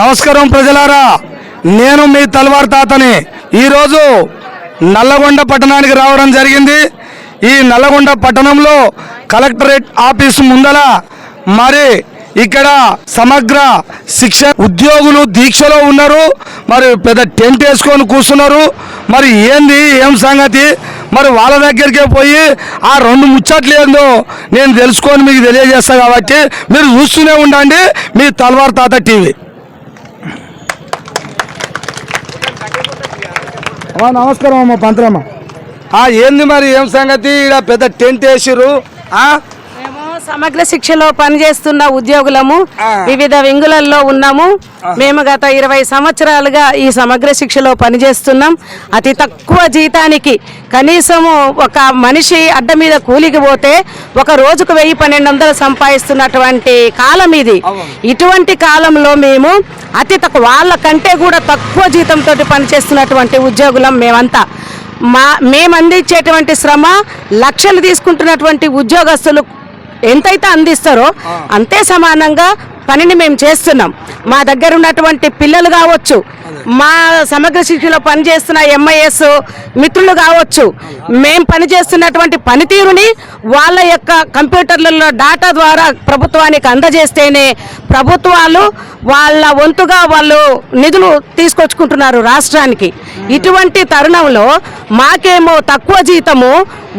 నమస్కారం ప్రజలారా. నేను మీ తల్వార్ తాతని. ఈరోజు నల్లగొండ పట్టణానికి రావడం జరిగింది. ఈ నల్లగొండ పట్టణంలో కలెక్టరేట్ ఆఫీస్ ముందల మరి ఇక్కడ సమగ్ర శిక్ష ఉద్యోగులు దీక్షలో ఉన్నారు. మరి పెద్ద టెంట్ వేసుకొని కూర్చున్నారు. మరి ఏంది ఏం సంగతి? మరి వాళ్ళ దగ్గరికే పోయి ఆ రెండు ముచ్చట్లు ఏందో నేను తెలుసుకొని మీకు తెలియజేస్తా కాబట్టి మీరు చూస్తూనే ఉండండి మీ తల్వార్ తాత టీవీ. నమస్కారం అమ్మ పంతులమ్మ. ఆ, ఏంది మరి ఏం సంగతి? ఇక్కడ పెద్ద టెంట్ వేసిర్రు ఆ? మేము సమగ్ర శిక్షలో పనిచేస్తున్న ఉద్యోగులము. వివిధ వింగులలో ఉన్నాము. మేము గత ఇరవై సంవత్సరాలుగా ఈ సమగ్ర శిక్షలో పనిచేస్తున్నాం. అతి తక్కువ జీతానికి కనీసము ఒక మనిషి అడ్డ మీద కూలికి పోతే ఒక రోజుకు వెయ్యి పన్నెండు వందలు సంపాదిస్తున్నటువంటి కాలం ఇది. ఇటువంటి కాలంలో మేము అతి తక్కువ వాళ్ళ కంటే కూడా తక్కువ జీతంతో పనిచేస్తున్నటువంటి ఉద్యోగులం మేమంతా. మా మేము అందించేటువంటి శ్రమ లక్షలు తీసుకుంటున్నటువంటి ఉద్యోగస్తులు ఎంతైతే అందిస్తారో అంతే సమానంగా పనిని మేము చేస్తున్నాం. మా దగ్గర ఉన్నటువంటి పిల్లలు కావచ్చు మా సమగ్ర శిక్షలో పనిచేస్తున్న ఎంఐఎస్ మిత్రులు కావచ్చు మేము పనిచేస్తున్నటువంటి పనితీరుని వాళ్ళ యొక్క కంప్యూటర్లలో డాటా ద్వారా ప్రభుత్వానికి అందజేస్తేనే ప్రభుత్వాలు వాళ్ళ వంతుగా వాళ్ళు నిధులు తీసుకొచ్చుకుంటున్నారు రాష్ట్రానికి. ఇటువంటి తరుణంలో మాకేమో తక్కువ జీతము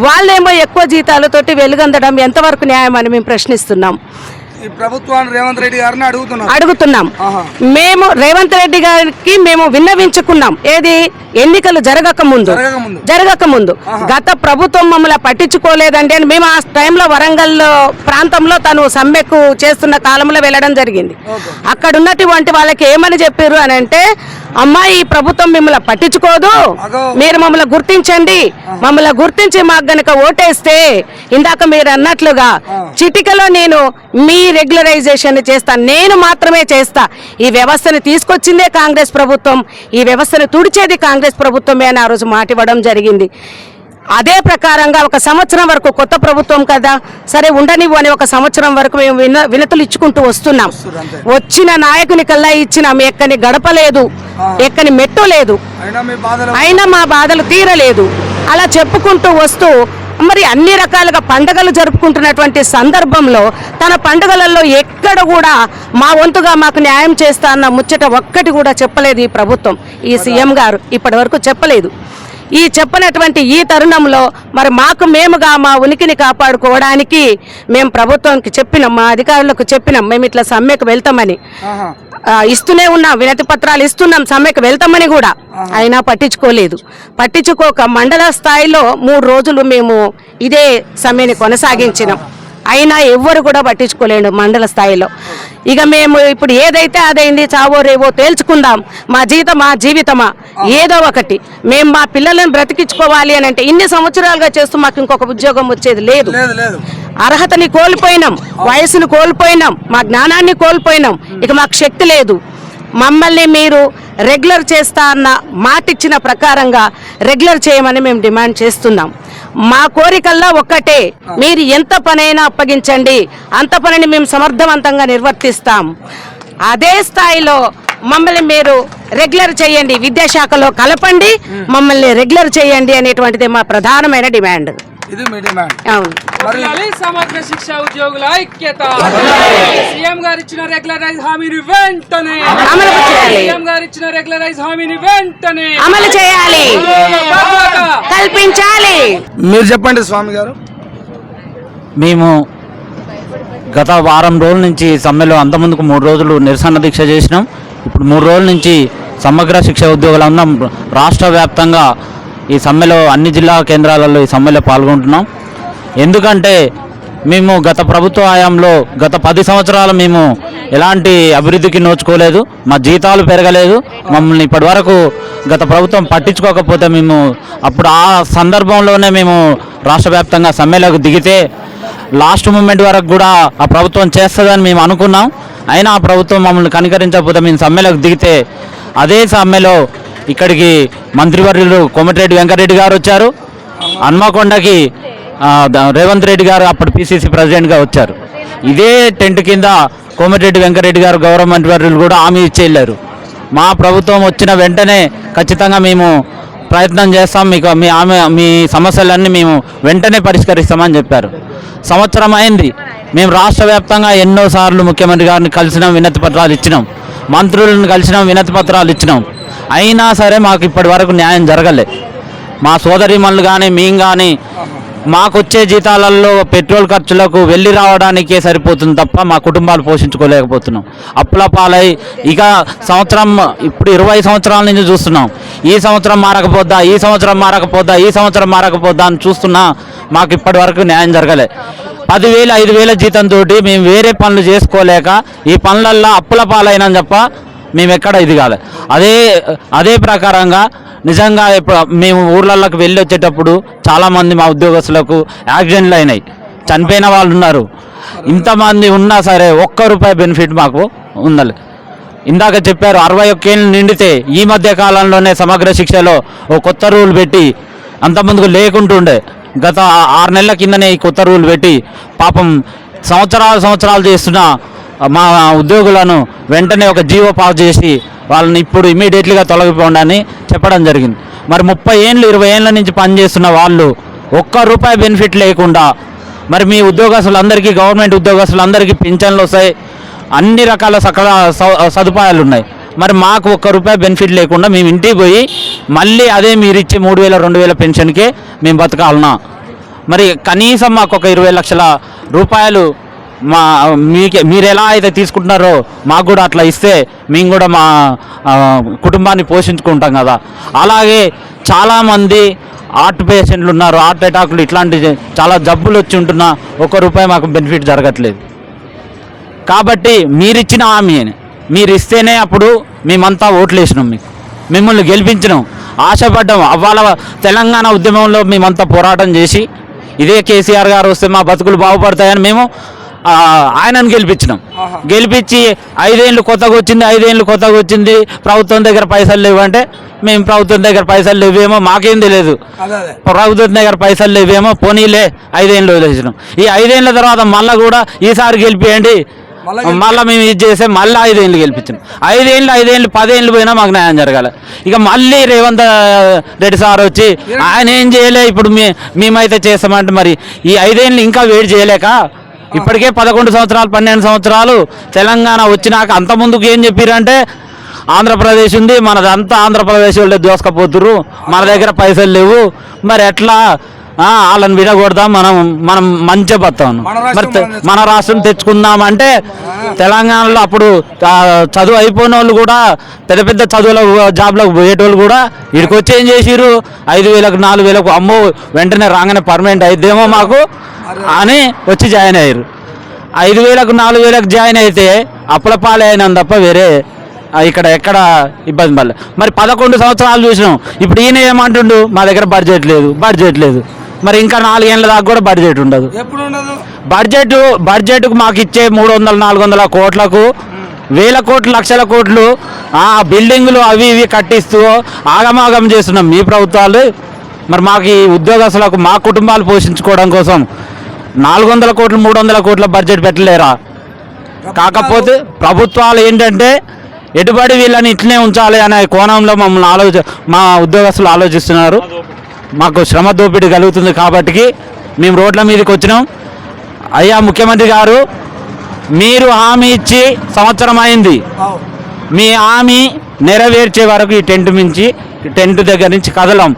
వాళ్ళేమో ఎక్కువ జీతాలతోటి వెలుగొందడం ఎంతవరకు న్యాయం అని మేము ప్రశ్నిస్తున్నాం. ఈ ప్రభుత్వాన్ని రేవంత్ రెడ్డి గారిని అడుగుతున్నారు అడుగుతున్నాం. మేము రేవంత్ రెడ్డి గారికి మేము విన్నవించుకున్నాం. ఏది? ఎన్నికలు జరగక ముందు. జరగక ముందు. గత ప్రభుత్వం మమ్మల్ని పట్టించుకోలేదండి అని మేము ఆ టైంలో వరంగల్ ప్రాంతంలో తను సమ్మెకు చేస్తున్న కాలంలో వెళ్ళడం జరిగింది. అక్కడ ఉన్నటువంటి వాళ్ళకి ఏమని చెప్పారు అని అంటే అమ్మా ఈ ప్రభుత్వం మిమ్మల్ని పట్టించుకోదు. మీరు మమ్మల్ని గుర్తించండి. మమ్మల్ని గుర్తించి మాకు గనక ఓటేస్తే ఇందాక మీరు అన్నట్లుగా చిటికలో నేను మీ రెగ్యులరైజేషన్ చేస్తాను నేను మాత్రమే చేస్తా. ఈ వ్యవస్థను తీసుకొచ్చిందే కాంగ్రెస్ ప్రభుత్వం ఈ వ్యవస్థను తుడిచేది కాంగ్రెస్ ప్రభుత్వమే అని ఆ రోజు మాట ఇవ్వడం జరిగింది. అదే ప్రకారంగా ఒక సంవత్సరం వరకు కొత్త ప్రభుత్వం కదా సరే ఉండనివ్వు అని ఒక సంవత్సరం వరకు మేము విన వినతులు ఇచ్చుకుంటూ వస్తున్నాం. వచ్చిన నాయకుని కల్లా ఇచ్చిన ఎక్కని గడప లేదు ఎక్కని మెట్టు లేదు అయినా మా బాధలు తీరలేదు. అలా చెప్పుకుంటూ వస్తూ మరి అన్ని రకాలుగా పండుగలు జరుపుకుంటున్నటువంటి సందర్భంలో తన పండుగలలో ఎక్కడ కూడా మా వంతుగా మాకు న్యాయం చేస్తా అన్న ముచ్చట ఒక్కటి కూడా చెప్పలేదు ఈ ప్రభుత్వం. ఈ సీఎం గారు ఇప్పటి వరకు చెప్పలేదు. ఈ చెప్పనటువంటి ఈ తరుణంలో మరి మాకు మేముగా మా ఉనికిని కాపాడుకోవడానికి మేము ప్రభుత్వానికి చెప్పినాం మా అధికారులకు చెప్పినాం మేము ఇట్లా సమ్మెకు వెళ్తామని. ఇస్తూనే ఉన్నాం వినతి పత్రాలు ఇస్తున్నాం సమ్మెకు వెళ్తామని కూడా. అయినా పట్టించుకోలేదు. పట్టించుకోక మండల స్థాయిలో మూడు రోజులు మేము ఇదే సమ్మెని కొనసాగించినాం. అయినా ఎవ్వరు కూడా పట్టించుకోలేడు మండల స్థాయిలో. ఇక మేము ఇప్పుడు ఏదైతే అదైంది చావో రేవో తేల్చుకుందాం. మా జీతం మా జీవితమా? ఏదో ఒకటి. మేము మా పిల్లలను బ్రతికించుకోవాలి అని అంటే ఇన్ని సంవత్సరాలుగా చేస్తూ మాకు ఇంకొక ఉద్యోగం వచ్చేది లేదు. అర్హతని కోల్పోయినాం. వయసును కోల్పోయినాం. మా జ్ఞానాన్ని కోల్పోయినాం. ఇక మాకు శక్తి లేదు. మమ్మల్ని మీరు రెగ్యులర్ చేస్తా అన్న మాట ఇచ్చిన ప్రకారంగా రెగ్యులర్ చేయమని మేము డిమాండ్ చేస్తున్నాం. మా కోరికల్లా ఒక్కటే. మీరు ఎంత పనైనా అప్పగించండి. అంత పనిని మేము సమర్థవంతంగా నిర్వర్తిస్తాం. అదే స్థాయిలో మమ్మల్ని మీరు రెగ్యులర్ చేయండి. విద్యాశాఖలో కలపండి. మమ్మల్ని రెగ్యులర్ చేయండి అనేటువంటిది మా ప్రధానమైన డిమాండ్. ఇది మీ డిమాండ్. అవును. మరి వర్ధిల్లాలి సమగ్ర శిక్ష ఉద్యోగుల ఐక్యత. సీఎం గారు ఇచ్చిన రెగ్యులరైజ్ హామీని వెంటనే. అమలు చేయాలి. సీఎం గారు ఇచ్చిన రెగ్యులరైజ్ హామీని వెంటనే. అమలు చేయాలి. కల్పించాలి. మీరు చెప్పండి స్వామి గారు. మేము గత వారం రోజుల నుంచి సమ్మెలో అంతకుముందుకు మూడు రోజులు నిరసన దీక్ష చేసినాం. ఇప్పుడు మూడు రోజుల నుంచి సమగ్ర శిక్ష ఉద్యోగులందరం రాష్ట్ర వ్యాప్తంగా ఈ సమ్మెలో అన్ని జిల్లా కేంద్రాలలో ఈ సమ్మెలో పాల్గొంటున్నాం. ఎందుకంటే మేము గత ప్రభుత్వ హయాంలో గత పది సంవత్సరాలు మేము ఎలాంటి అభివృద్ధికి నోచుకోలేదు మా జీతాలు పెరగలేదు మమ్మల్ని ఇప్పటివరకు గత ప్రభుత్వం పట్టించుకోకపోతే మేము అప్పుడు ఆ సందర్భంలోనే మేము రాష్ట్ర వ్యాప్తంగా సమ్మెలకు దిగితే లాస్ట్ మూమెంట్ వరకు కూడా ఆ ప్రభుత్వం చేస్తుందని మేము అనుకున్నాం. అయినా ఆ ప్రభుత్వం మమ్మల్ని కనికరించకపోతే మేము సమ్మెలకు దిగితే అదే సమ్మెలో ఇక్కడికి మంత్రివర్యులు కోమటిరెడ్డి వెంకటరెడ్డి గారు వచ్చారు. హన్మకొండకి రేవంత్ రెడ్డి గారు అప్పుడు పిసిసి ప్రెసిడెంట్గా వచ్చారు. ఇదే టెంట్ కింద కోమటిరెడ్డి వెంకరెడ్డి గారు గవర్నమెంట్ మంత్రివర్యులు కూడా హామీ ఇచ్చి వెళ్ళారు. మా ప్రభుత్వం వచ్చిన వెంటనే ఖచ్చితంగా మేము ప్రయత్నం చేస్తాం. మీకు మీ ఆమె మీ సమస్యలన్నీ మేము వెంటనే పరిష్కరిస్తామని చెప్పారు. సంవత్సరం అయింది. మేము రాష్ట్ర వ్యాప్తంగా ఎన్నోసార్లు ముఖ్యమంత్రి గారిని కలిసినాం వినతి పత్రాలు ఇచ్చినాం. మంత్రులను కలిసినాం వినతి పత్రాలు ఇచ్చినాం. అయినా సరే మాకు ఇప్పటి వరకు న్యాయం జరగలే. మా సోదరిమణులు కానీ మేము కానీ మాకు వచ్చే జీతాలలో పెట్రోల్ ఖర్చులకు వెళ్ళి రావడానికే సరిపోతుంది తప్ప మా కుటుంబాలు పోషించుకోలేకపోతున్నాం. అప్పుల పాలై ఇక సంవత్సరం ఇప్పుడు ఇరవై సంవత్సరాల నుంచి చూస్తున్నాం. ఈ సంవత్సరం మారకపోద్దా ఈ సంవత్సరం మారకపోద్దా ఈ సంవత్సరం మారకపోద్దా అని చూస్తున్నా మాకు ఇప్పటి వరకు న్యాయం జరగలే. పదివేలు ఐదు వేల జీతంతో మేము వేరే పనులు చేసుకోలేక ఈ పనులల్లో అప్పుల పాలైనా తప్ప మేము ఎక్కడ ఇది కాదు. అదే అదే ప్రకారంగా నిజంగా ఇప్పుడు మేము ఊర్లలోకి వెళ్ళి వచ్చేటప్పుడు చాలామంది మా ఉద్యోగస్తులకు యాక్సిడెంట్లు అయినాయి. చనిపోయిన వాళ్ళు ఉన్నారు. ఇంతమంది ఉన్నా సరే ఒక్క రూపాయి బెనిఫిట్ మాకు ఉండాలి ఇందాక చెప్పారు అరవై ఒక్కేళ్ళు నిండితే ఈ మధ్య కాలంలోనే సమగ్ర శిక్షలో ఓ కొత్త రూల్ పెట్టి అంతమందికి లేకుంటుండే. గత ఆరు నెలల కిందనే ఈ కొత్త రూల్ పెట్టి పాపం సంవత్సరాలు సంవత్సరాలు చేస్తున్న మా ఉద్యోగులను వెంటనే ఒక జీవో పాస్ చేసి వాళ్ళని ఇప్పుడు ఇమీడియట్లీగా తొలగిపోండి చెప్పడం జరిగింది. మరి ముప్పై ఏళ్ళు ఇరవై ఏళ్ళ నుంచి పనిచేస్తున్న వాళ్ళు ఒక్క రూపాయి బెనిఫిట్ లేకుండా మరి మీ ఉద్యోగస్తులందరికీ గవర్నమెంట్ ఉద్యోగస్తులందరికీ పింఛన్లు వస్తాయి అన్ని రకాల సకల సదుపాయాలు ఉన్నాయి. మరి మాకు ఒక్క రూపాయి బెనిఫిట్ లేకుండా మేము ఇంటికి పోయి మళ్ళీ అదే మీరు ఇచ్చే మూడు వేల రెండు వేల పెన్షన్కే మేము బతకాలనా? మరి కనీసం మాకు ఒక ఇరవై లక్షల రూపాయలు మా మీకే మీరు ఎలా అయితే తీసుకుంటున్నారో మాకు కూడా అట్లా ఇస్తే మేము కూడా మా కుటుంబాన్ని పోషించుకుంటాం కదా. అలాగే చాలామంది హార్ట్ పేషెంట్లు ఉన్నారు హార్ట్ అటాకులు ఇట్లాంటి చాలా జబ్బులు వచ్చి ఉంటున్నా ఒక రూపాయి మాకు బెనిఫిట్ జరగట్లేదు. కాబట్టి మీరిచ్చిన హామీ మీరు ఇస్తేనే అప్పుడు మేమంతా ఓట్లు వేసినాం మీకు. మిమ్మల్ని గెలిపించినాం ఆశపడ్డాం అవ్వాల తెలంగాణ ఉద్యమంలో మేమంతా పోరాటం చేసి ఇదే కేసీఆర్ గారు వస్తే మా బతుకులు బాగుపడతాయని మేము ఆయనను గెలిపించినాం. గెలిపించి ఐదేళ్ళు కొత్తగా వచ్చింది ఐదేళ్ళు కొత్తగా వచ్చింది ప్రభుత్వం దగ్గర పైసలు లేవంటే మేము ప్రభుత్వం దగ్గర పైసలు లేవేమో మాకేం తెలియదు. ప్రభుత్వం దగ్గర పైసలు లేవేమో పోనీలే ఐదేళ్ళు వదిలేసినాం. ఈ ఐదేళ్ళ తర్వాత మళ్ళీ కూడా ఈసారి గెలిపియండి మళ్ళీ మేము ఇది చేస్తే మళ్ళీ ఐదేళ్ళు గెలిపించాం. ఐదేళ్ళు ఐదేళ్ళు పదేళ్ళు పోయినా మాకు న్యాయం జరగాలి. ఇక మళ్ళీ రేవంత్ రెడ్డి సార్ వచ్చి ఆయన ఏం చేయలే ఇప్పుడు మే మేమైతే చేస్తామంటే మరి ఈ ఐదేళ్ళు ఇంకా వేడి చేయలేక ఇప్పటికే పదకొండు సంవత్సరాలు పన్నెండు సంవత్సరాలు తెలంగాణ వచ్చినాక అంత ముందుకు ఏం చెప్పారంటే ఆంధ్రప్రదేశ్ ఉంది మనదంతా ఆంధ్రప్రదేశ్ వాళ్ళే దోసుకపోతురు మన దగ్గర పైసలు లేవు. మరి ఎట్లా వాళ్ళని విడగొడదాం మనం మనం మంచి బతాం మరి మన రాష్ట్రం తెచ్చుకుందాం అంటే తెలంగాణలో అప్పుడు చదువు అయిపోయిన వాళ్ళు కూడా పెద్ద పెద్ద చదువుల జాబ్లకు పోయేటోళ్ళు కూడా ఇక్కడికి వచ్చి ఏం చేసిర్రు? ఐదు వేలకు నాలుగు వేలకు అమ్మో వెంటనే రాగానే పర్మనెంట్ అయిద్దేమో మాకు అని వచ్చి జాయిన్ అయ్యారు. ఐదు వేలకు నాలుగు వేలకు జాయిన్ అయితే అప్పుల పాలే అయినాం తప్ప వేరే ఇక్కడ ఎక్కడ ఇబ్బంది పడలేదు. మరి పదకొండు సంవత్సరాలు చూసినాం. ఇప్పుడు ఈయన ఏమంటుండు? మా దగ్గర బడ్జెట్ లేదు బడ్జెట్ లేదు. మరి ఇంకా నాలుగేళ్ళ దాకా కూడా బడ్జెట్ ఉండదు. ఎప్పుడు ఉండదు బడ్జెట్ బడ్జెట్కు మాకు ఇచ్చే మూడు వందల నాలుగు వందల కోట్లకు వేల కోట్లు లక్షల కోట్లు ఆ బిల్డింగులు అవి ఇవి కట్టిస్తూ ఆగమాగం చేస్తున్నాం మీ ప్రభుత్వాలు. మరి మాకు ఈ ఉద్యోగస్తులకు మా కుటుంబాలు పోషించుకోవడం కోసం నాలుగు వందల కోట్లు మూడు వందల కోట్ల బడ్జెట్ పెట్టలేరా? కాకపోతే ప్రభుత్వాలు ఏంటంటే ఎటుబడి వీళ్ళని ఇట్లనే ఉంచాలి అనే కోణంలో మమ్మల్ని ఆలోచ మా ఉద్యోగస్తులు ఆలోచిస్తున్నారు. మాకు శ్రమ దోపిడీ కలుగుతుంది కాబట్టి మేము రోడ్ల మీదకి వచ్చినాం. అయ్యా ముఖ్యమంత్రి గారు మీరు హామీ ఇచ్చి సంవత్సరం అయింది. మీ హామీ నెరవేర్చే వరకు ఈ టెంట్ మించి టెంట్ దగ్గర నుంచి కదలం.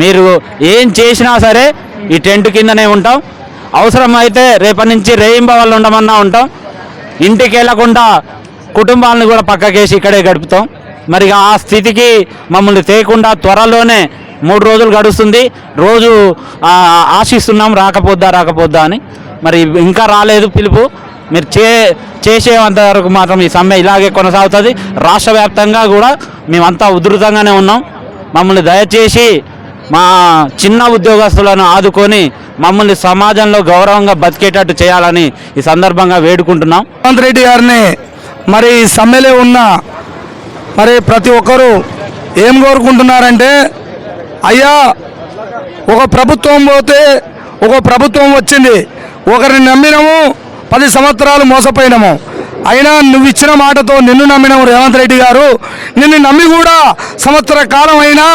మీరు ఏం చేసినా సరే ఈ టెంట్ కిందనే ఉంటాం. అవసరమైతే రేపటి నుంచి రేయింబవళ్ళు ఉండమన్నా ఉంటాం. ఇంటికి వెళ్ళకుండా కుటుంబాలను కూడా పక్కకేసి ఇక్కడే గడుపుతాం. మరి ఆ స్థితికి మమ్మల్ని తేకుండా త్వరలోనే మూడు రోజులు గడుస్తుంది. రోజు ఆశిస్తున్నాం రాకపోద్దా రాకపోద్దా అని. మరి ఇంకా రాలేదు పిలుపు. మీరు చే చేసేంత వరకు మాత్రం ఈ సమ్మె ఇలాగే కొనసాగుతుంది. రాష్ట్ర వ్యాప్తంగా కూడా మేమంతా ఉధృతంగానే ఉన్నాం. మమ్మల్ని దయచేసి మా చిన్న ఉద్యోగస్తులను ఆదుకొని మమ్మల్ని సమాజంలో గౌరవంగా బతికేటట్టు చేయాలని ఈ సందర్భంగా వేడుకుంటున్నాం. రేవంత్ రెడ్డి గారిని మరి ఈ సమ్మెలో ఉన్న మరి ప్రతి ఒక్కరూ ఏం కోరుకుంటున్నారంటే అయ్యా ఒక ప్రభుత్వం పోతే ఒక ప్రభుత్వం వచ్చింది. ఒకరిని నమ్మినము పది సంవత్సరాలు మోసపోయినాము. అయినా నువ్వు ఇచ్చిన మాటతో నిన్ను నమ్మినాము రేవంత్ రెడ్డి గారు. నిన్ను నమ్మి కూడా సంవత్సర కాలం అయినా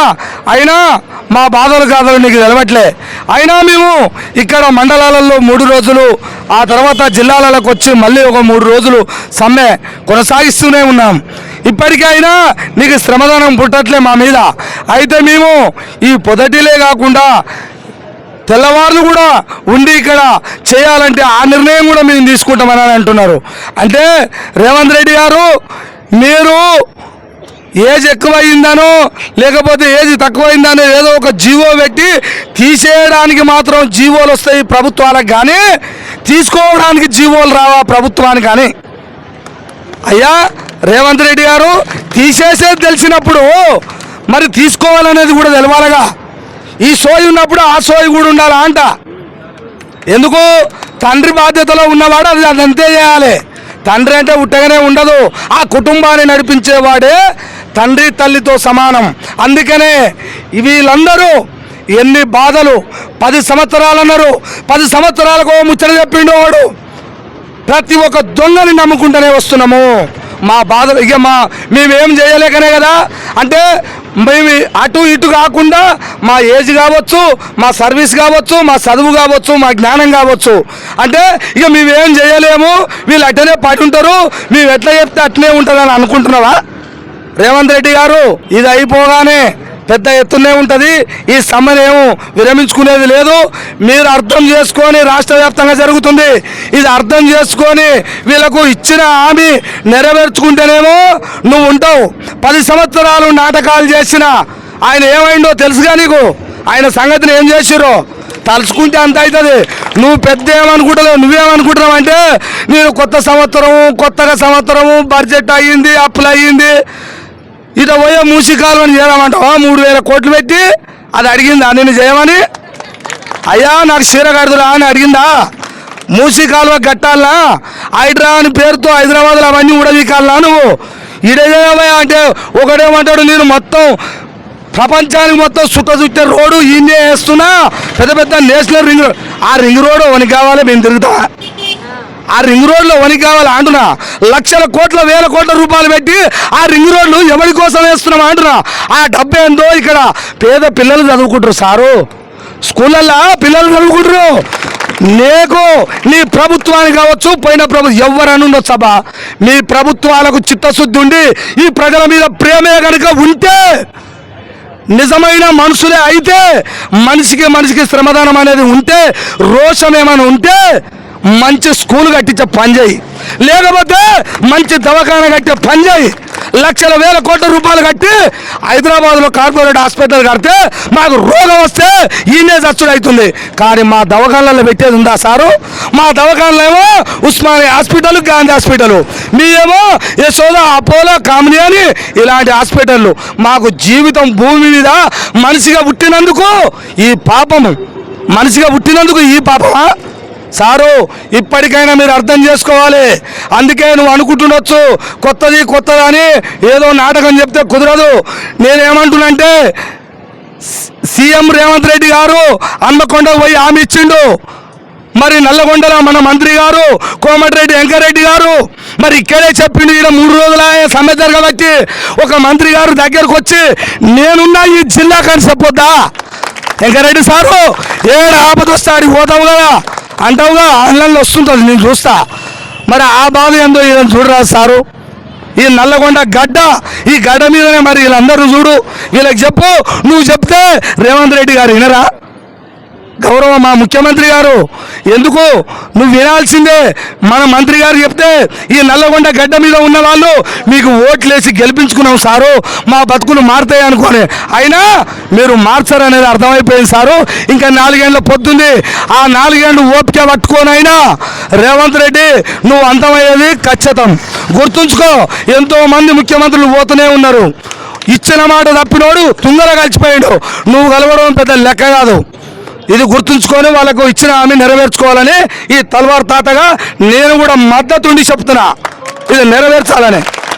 అయినా మా బాధలు కాదని నీకు తెలవట్లే. అయినా మేము ఇక్కడ మండలాలలో మూడు రోజులు ఆ తర్వాత జిల్లాలకు వచ్చి మళ్ళీ ఒక మూడు రోజులు సమ్మె కొనసాగిస్తూనే ఉన్నాం. ఇప్పటికైనా నీకు శ్రమదానం పుట్టట్లే మా మీద. అయితే మేము ఈ పొదటిలే కాకుండా తెల్లవారులు కూడా ఉండి ఇక్కడ చేయాలంటే ఆ నిర్ణయం కూడా మేము తీసుకుంటామని అని అంటున్నారు. అంటే రేవంత్ రెడ్డి గారు మీరు ఏజ్ ఎక్కువైందనో లేకపోతే ఏజ్ తక్కువైందనో ఏదో ఒక జీవో పెట్టి తీసేయడానికి మాత్రం జీవోలు వస్తాయి ప్రభుత్వాలకు కానీ తీసుకోవడానికి జీవోలు రావా ప్రభుత్వానికి కానీ అయ్యా రేవంత్ రెడ్డి గారు తీసేసేది తెలిసినప్పుడు మరి తీసుకోవాలనేది కూడా తెలవాలగా. ఈ సోయి ఉన్నప్పుడు ఆ సోయి కూడా ఉండాలా అంట. ఎందుకు? తండ్రి బాధ్యతలో ఉన్నవాడు అది అదంతే చేయాలి. తండ్రి అంటే ఉట్టగానే ఉండదు. ఆ కుటుంబాన్ని నడిపించేవాడే తండ్రి తల్లితో సమానం. అందుకనే వీళ్ళందరూ ఎన్ని బాధలు పది సంవత్సరాలు అన్నారు పది సంవత్సరాలకు ఓ ముచ్చట చెప్పిండు వాడు. ప్రతి ఒక్క దొంగని నమ్ముకుంటూనే వస్తున్నాము. మా బాధలు ఇక మా మేమేం చేయలేకనే కదా? అంటే మేము అటు ఇటు కాకుండా మా ఏజ్ కావచ్చు మా సర్వీస్ కావచ్చు మా చదువు కావచ్చు మా జ్ఞానం కావచ్చు. అంటే ఇక మేమేం చేయలేము వీళ్ళు అట్టనే పడి ఉంటారు మేము ఎట్లా చెప్తే అట్లే ఉంటుందని అనుకుంటున్నావా? రేవంత్ రెడ్డి గారు ఇది అయిపోగానే పెద్ద ఎత్తునే ఉంటుంది. ఈ సమ్మెనేమో విరమించుకునేది లేదు. మీరు అర్థం చేసుకొని రాష్ట్ర వ్యాప్తంగా జరుగుతుంది. ఇది అర్థం చేసుకొని వీళ్ళకు ఇచ్చిన హామీ నెరవేర్చుకుంటేనేమో నువ్వు ఉంటావు. పది సంవత్సరాలు నాటకాలు చేసిన ఆయన ఏమైందో తెలుసుగా నీకు? ఆయన సంగతిని ఏం చేసిరో తలుచుకుంటే అంత అవుతుంది. నువ్వు పెద్ద ఏమనుకుంటలేవు నువ్వేమనుకుంటున్నావు అంటే నేను కొత్త సంవత్సరము కొత్తగా సంవత్సరము బడ్జెట్ అయ్యింది అప్పులు అయ్యింది ఇట పోయే మూసి కాలువని చేయమంటావా మూడు వేల కోట్లు పెట్టి అది అడిగిందా? నేను చేయమని? అయ్యా నాకు చీర కడుదురా అని అడిగిందా? మూసి కాలువ కట్టాలా? హైడ్రా అని పేరుతో హైదరాబాద్లో అవన్నీ ఉడదీకాలనా నువ్వు? ఇడే అంటే ఒకడేమంటాడు నేను మొత్తం ప్రపంచానికి మొత్తం సుట్ట చుట్టే రోడ్డు ఈయనే వేస్తున్నా పెద్ద పెద్ద నేషనల్ రింగ్ రోడ్. ఆ రింగ్ రోడ్డు వనికి కావాలి? మేము తిరుగుతా ఆ రింగ్ రోడ్లో వనికి కావాలి అంటున్నా. లక్షల కోట్ల వేల కోట్ల రూపాయలు పెట్టి ఆ రింగ్ రోడ్లు ఎవరి కోసం వేస్తున్నాం అంటున్నా. ఆ డబ్బు ఏందో ఇక్కడ పేద పిల్లలు చదువుకుంటారు సారు. స్కూళ్ళల్లో పిల్లలు చదువుకుంటారు నీకు నీ ప్రభుత్వానికి కావచ్చు పోయిన ప్రభుత్వం ఎవరని సభ మీ ప్రభుత్వాలకు చిత్తశుద్ధి ఉండి ఈ ప్రజల మీద ప్రేమే కనుక ఉంటే నిజమైన మనుషులే అయితే మనిషికి మనిషికి శ్రమదానం అనేది ఉంటే రోషం ఏమైనా ఉంటే మంచి స్కూల్ కట్టించే పని చేయి. లేకపోతే మంచి దవాఖాన కట్టే పని చేయి. లక్షల వేల కోట్ల రూపాయలు కట్టి హైదరాబాద్లో కార్పొరేట్ హాస్పిటల్ కడితే మాకు రోగం వస్తే ఈయనే చచ్చుడు అవుతుంది. కానీ మా దవాఖానలో పెట్టేది ఉందా సారు? మా దవాఖానలో ఏమో ఉస్మానియా హాస్పిటల్ గాంధీ హాస్పిటల్. మీ యశోద అపోలో కామిని అని ఇలాంటి హాస్పిటళ్ళు. మాకు జీవితం భూమి మీద మనిషిగా పుట్టినందుకు ఈ పాపము. మనిషిగా పుట్టినందుకు ఈ పాపమా? సారు ఇప్పటికైనా మీరు అర్థం చేసుకోవాలి. అందుకే నువ్వు అనుకుంటుండొచ్చు కొత్తది కొత్తది అని ఏదో నాటకం చెప్తే కుదరదు. నేనేమంటున్నంటే సీఎం రేవంత్ రెడ్డి గారు హన్మకొండకు పోయి హామీ ఇచ్చిండు. మరి నల్లగొండలో మన మంత్రి గారు కోమటిరెడ్డి వెంకరెడ్డి గారు మరి ఇక్కడే చెప్పిండు ఈడ మూడు రోజుల సమ్మె జరగబట్టి ఒక మంత్రి గారు దగ్గరకు వచ్చి నేనున్నా ఈ జిల్లా కానీ చెప్పొద్దా వెంకరెడ్డి సారు ఏడు ఆపదొస్తాడు పోతావు కదా. అంటావుగా ఆన్లైన్లో వస్తుంటుంది నేను చూస్తా. మరి ఆ బాధ ఏందో ఈయన చూడరా సారు? ఈ నల్లగొండ గడ్డ ఈ గడ్డ మీదనే మరి వీళ్ళందరూ చూడు. వీళ్ళకి చెప్పు నువ్వు చెప్తే రేవంత్ రెడ్డి గారు వినరా? గౌరవ మా ముఖ్యమంత్రి గారు? ఎందుకు? నువ్వు వినాల్సిందే. మన మంత్రి గారు చెప్తే ఈ నల్లగొండ గడ్డ మీద ఉన్న వాళ్ళు మీకు ఓట్లేసి గెలిపించుకున్నాం సారు. మా బతుకులు మారుతాయి అనుకోని. అయినా మీరు మార్చరు అనేది అర్థమైపోయింది సారు. ఇంకా నాలుగేండ్ల పొద్దుంది. ఆ నాలుగేండ్లు ఓపిక పట్టుకోనైనా రేవంత్ రెడ్డి నువ్వు అంతమయ్యేది ఖచ్చితం. గుర్తుంచుకో ఎంతో మంది ముఖ్యమంత్రులు పోతూనే ఉన్నారు. ఇచ్చిన మాట తప్పినోడు తొందరగా కలిసిపోయాడు నువ్వు కలవడం పెద్ద లెక్క కాదు. ఇది గుర్తుంచుకొని వాళ్ళకు ఇచ్చిన హామీ నెరవేర్చుకోవాలని ఈ తల్వార్ తాతగా నేను కూడా మద్దతుండి చెప్తున్నా. ఇది నెరవేర్చాలని.